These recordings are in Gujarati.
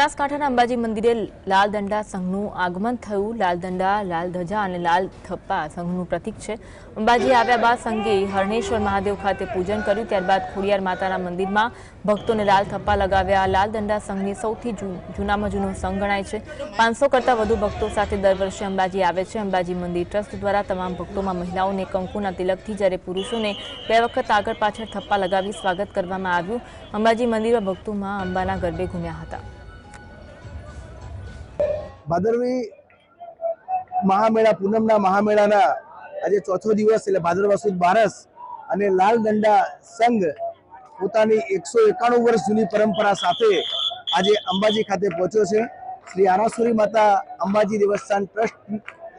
બનાસકાંઠાના અંબાજી મંદિરે લાલ દંડા સંઘનું આગમન થયું. લાલ દંડા લાલ ધજા અને લાલ થપ્પા સંઘનું પ્રતીક છે. અંબાજી આવ્યા બાદ સંઘે હરણેશ્વર મહાદેવ ખાતે પૂજન કર્યું. ત્યારબાદ ખોડિયાર માતાના મંદિરમાં ભક્તોને લાલ થપ્પા લગાવ્યા. લાલદંડા લાલ દંડા સંઘની સૌથી જૂનામાં જૂનો સંઘ ગણાય છે. પાંચસો કરતાં વધુ ભક્તો સાથે દર વર્ષે અંબાજી આવે છે. અંબાજી મંદિર ટ્રસ્ટ દ્વારા તમામ ભક્તોમાં મહિલાઓને કંકુના તિલકથી, જ્યારે પુરુષોને બે વખત આગળ પાછળ થપ્પા લગાવી સ્વાગત કરવામાં આવ્યું. અંબાજી મંદિરમાં ભક્તોમાં અંબાના ગરબે ઘૂમ્યા હતા. ભાદરવી મહામેળા, પૂનમના મહામેળાના આજે ચોથો દિવસ એટલે ભાદરવા સુદ બારસ અને લાલ દંડા સંઘ પોતાની એકસો એકાણું વર્ષ જૂની પરંપરા સાથે આજે અંબાજી ખાતે પહોંચ્યો છે. શ્રી આરાસુરી માતા અંબાજી દેવસ્થાન ટ્રસ્ટ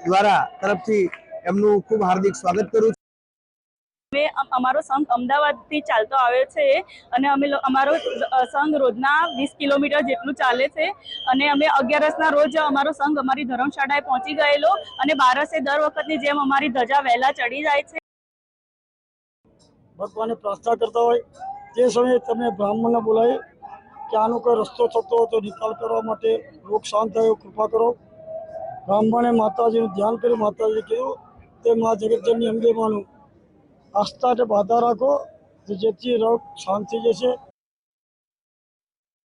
દ્વારા તરફથી એમનું ખૂબ હાર્દિક સ્વાગત કરું અમે, અમારો સંઘ અમદાવાદથી ચાલતો આવ્યો છે અને અમે અમારો સંઘ રોજના વીસ કિલોમીટર જેટલું ચાલે છે અને અમે અગિયારસના રોજ અમારો સંઘ અમારી ધર્મશાળાએ પહોંચી ગયેલો અને બારસે દર વખતની જેમ અમારી ધજા વહેલા ચડી જાય છે. ભગવાનને પ્રાર્થના કરતા હોય તે સમયે તમે બ્રાહ્મણને બોલાવી, કે આનો કોઈ રસ્તો થતો હોય તો નિકાલ કરવા માટે રોગ શાંત થયો, કૃપા કરો. બ્રાહ્મણે માતાજીનું ધ્યાન કર્યું માતાજીએ કીધું તે મા જગતજનની અંગે માનું. આસ્થાને બાધા રાખો જેથી રોગ શાંત થઈ જશે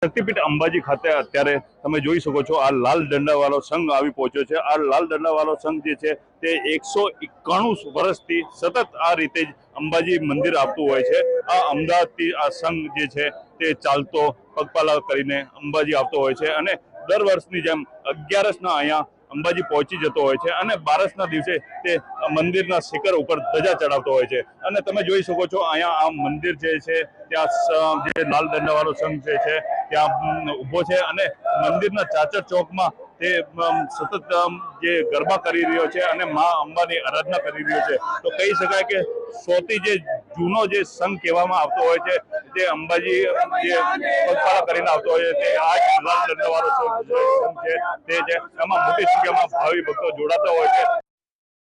શક્તિપીઠ અંબાજી ખાતે અત્યારે તમે જોઈ શકો છો આ લાલ દંડાવાળો સંઘ આવી પહોંચ્યો છે આ લાલ દંડાવાળો સંઘ જે છે તે એકસો એકાણું વર્ષથી સતત આ રીતે જ અંબાજી મંદિર આપતું હોય છે આ અમદાવાદથી આ સંઘ જે છે તે ચાલતો પગપાલા કરીને અંબાજી આવતો હોય છે અને દર વર્ષની જેમ અગિયારસના અહીંયા અંબાજી પહોંચી જતો હોય છે અને બારસના દિવસે તે મંદિરના શિખર ઉપર ધજા ચડાવતો હોય છે. અને તમે જોઈ શકો છો અહીંયા આ મંદિર જે છે, ત્યાં જે લાલ દંડાવાળો સંઘ જે છે, ત્યાં ઊભો છે અને મંદિરના ચાચર ચોકમાં તે સતત જે ગરબા કરી રહ્યો છે અને મા અંબાની આરાધના કરી રહ્યો છે. તો કહી શકાય કે સૌથી જે જૂનો જે સંઘ કહેવામાં આવતો હોય છે તે અંબાજી જે પગપાળા કરીને આવતો હોય છે, આ જ લાલ દંડાવાળો જે છે તે છે, એમાં મોટી સંખ્યામાં ભાવિ ભક્તો જોડાતા હોય છે.